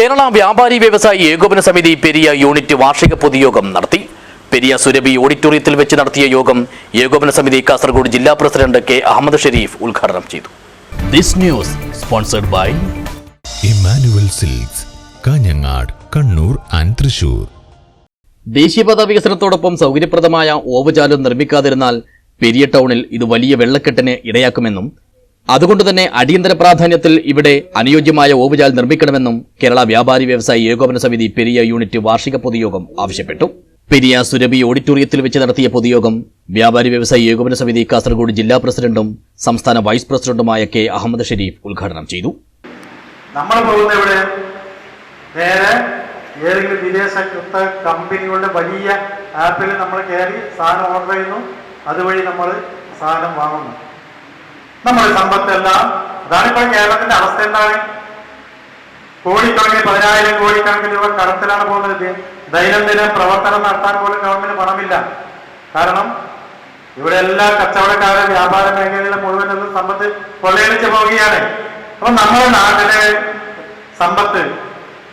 കേരള വ്യാപാരി വ്യവസായി ഏകോപന സമിതി പെരിയ യൂണിറ്റ് വാർഷിക പൊതുയോഗം നടത്തി. പെരിയ സുരഭി ഓഡിറ്റോറിയത്തിൽ വെച്ച് നടത്തിയ യോഗം ഏകോപന സമിതി കാസർഗോഡ് ജില്ലാ പ്രസിഡന്റ് കെ അഹമ്മദ് ഷെരീഫ് ഉദ്ഘാടനം ചെയ്തു. This news sponsored by Emmanuel silks Kanhangad Kannur and Thrissur. ദേശീയപാത വികസനത്തോടൊപ്പം സൗകര്യപ്രദമായ ഓവുചാലും നിർമ്മിക്കാതിരുന്നാൽ പെരിയ ടൗണിൽ ഇത് വലിയ വെള്ളക്കെട്ടിന് ഇടയാക്കുമെന്നും അതുകൊണ്ട് തന്നെ അടിയന്തര പ്രാധാന്യത്തിൽ ഇവിടെ അനുയോജ്യമായ ഓവുചാൽ നിർമ്മിക്കണമെന്നും കേരള വ്യാപാരി വ്യവസായി ഏകോപന സമിതി പെരിയ യൂണിറ്റ് വാർഷിക പൊതുയോഗം ആവശ്യപ്പെട്ടു. പെരിയ സുരഭി ഓഡിറ്റോറിയത്തിൽ വെച്ച് നടത്തിയ പൊതുയോഗം വ്യാപാരി വ്യവസായി ഏകോപന സമിതി കാസർഗോഡ് ജില്ലാ പ്രസിഡന്റും സംസ്ഥാന വൈസ് പ്രസിഡന്റുമായ കെ അഹമ്മദ് ഷെരീഫ് ഉദ്ഘാടനം ചെയ്തു. നമ്മൾ പോകുന്ന ഇവിടെ നേരെ ഏതെങ്കിലും വിദേശ കമ്പനികളുടെ വലിയ ആപ്പിൽ നമ്മൾ കയറി സാധനം ഓർഡർ ചെയ്യുന്നു. അതുവഴി നമ്മൾ സാധനം വാങ്ങുന്നു. നമ്മുടെ സമ്പത്തെല്ലാം അതാണിപ്പോ കേരളത്തിന്റെ അവസ്ഥ എന്താണ്? കോടിക്കണക്കിന് പതിനായിരം കോടിക്കണക്കിന് രൂപ കടത്തിലാണ് പോകുന്നത് ദൈനംദിന പ്രവർത്തനം നടത്താൻ പോലും ഗവൺമെന്റ് പണമില്ല. കാരണം ഇവിടെ എല്ലാ കച്ചവടക്കാരും വ്യാപാര മേഖലയിലെ മുഴുവൻ സമ്പത്ത് കൊള്ളയടിച്ച് പോവുകയാണ്. അപ്പൊ നമ്മുടെ നാട്ടിലെ സമ്പത്ത്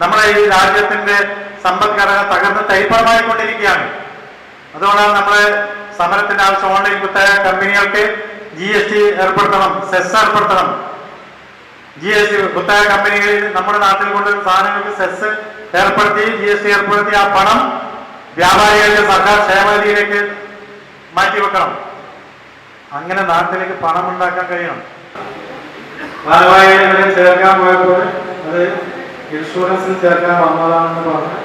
നമ്മുടെ ഈ രാജ്യത്തിന്റെ സമ്പദ്ഘടന തകർന്ന് തൈപ്പറമായി കൊണ്ടിരിക്കുകയാണ് അതുകൊണ്ടാണ് നമ്മുടെ സമരത്തിന്റെ ആവശ്യം. ഓൺലൈൻ കുത്തക കമ്പനികൾക്ക് ജി എസ് ടി ഏർപ്പെടുത്തണം സെസ് ഏർപ്പെടുത്തണം. ജി എസ് ടി കുത്തക കമ്പനികളിൽ നമ്മുടെ നാട്ടിൽ കൊണ്ടുവരുന്ന സാധനങ്ങൾക്ക് സെസ് ഏർപ്പെടുത്തി ജി എസ് ടി ഏർപ്പെടുത്തി ആ പണം വ്യാപാരികളുടെ സർക്കാർ ക്ഷേമനിധിയിലേക്ക് മാറ്റിവെക്കണം. അങ്ങനെ നാട്ടിലേക്ക് പണം ഉണ്ടാക്കാൻ കഴിയണം. ഭാരവാഹികളെ ചേർക്കാൻ പോയപ്പോൾ അത് ഇൻഷുറൻസിൽ ചേർക്കാൻ വന്നതാണെന്ന് പറഞ്ഞ്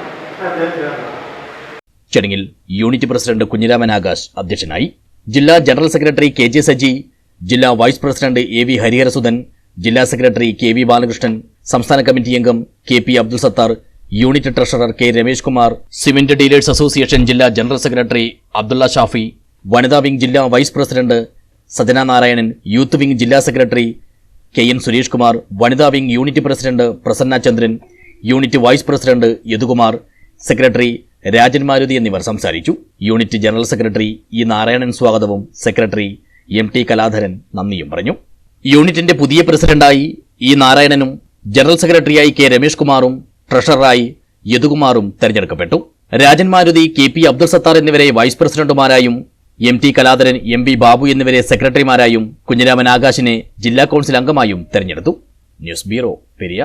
അദ്ദേഹം ചേർക്കണം ചടങ്ങിൽ യൂണിറ്റ് പ്രസിഡന്റ് കുഞ്ഞിരാമൻ ആകാശ് അധ്യക്ഷനായി ജില്ലാ general secretary K J Saji ജില്ലാ vice president A V Hariharasudhan ജില്ലാ സെക്രട്ടറി കെ വി ബാലകൃഷ്ണൻ സംസ്ഥാന കമ്മിറ്റി അംഗം K P Abdul Sathar unit treasurer K Ramesh Kumar cement dealers association ജില്ലാ ജനറൽ സെക്രട്ടറി അബ്ദുള്ള ഷാഫി വനിതാ വിംഗ് ജില്ലാ vice president Sajana Narayanan youth wing ജില്ലാ secretary K N Suresh Kumar വനിതാ wing unit president Prasanna Chandran unit vice president Yadukumar secretary Rajan Maruti എന്നിവർ സംസാരിച്ചു. Unit general secretary E Narayanan സ്വാഗതവും secretary M T Kaladharan നന്ദിയും പറഞ്ഞു. യൂണിറ്റിന്റെ പുതിയ പ്രസിഡന്റായി ഇ നാരായണനും ജനറൽ സെക്രട്ടറിയായി കെ രമേഷ് കുമാറും ട്രഷററായി യദുകുമാറും തെരഞ്ഞെടുക്കപ്പെട്ടു. രാജൻ മാരുതി കെ പി അബ്ദുൾ സത്താർ എന്നിവരെ vice പ്രസിഡന്റുമാരായും M T Kaladharan M B Babu എന്നിവരെ സെക്രട്ടറിമാരായും കുഞ്ഞിരാമൻ ആകാശിനെ ജില്ലാ കൗൺസിൽ അംഗമായും തെരഞ്ഞെടുത്തു. News bureau Periya.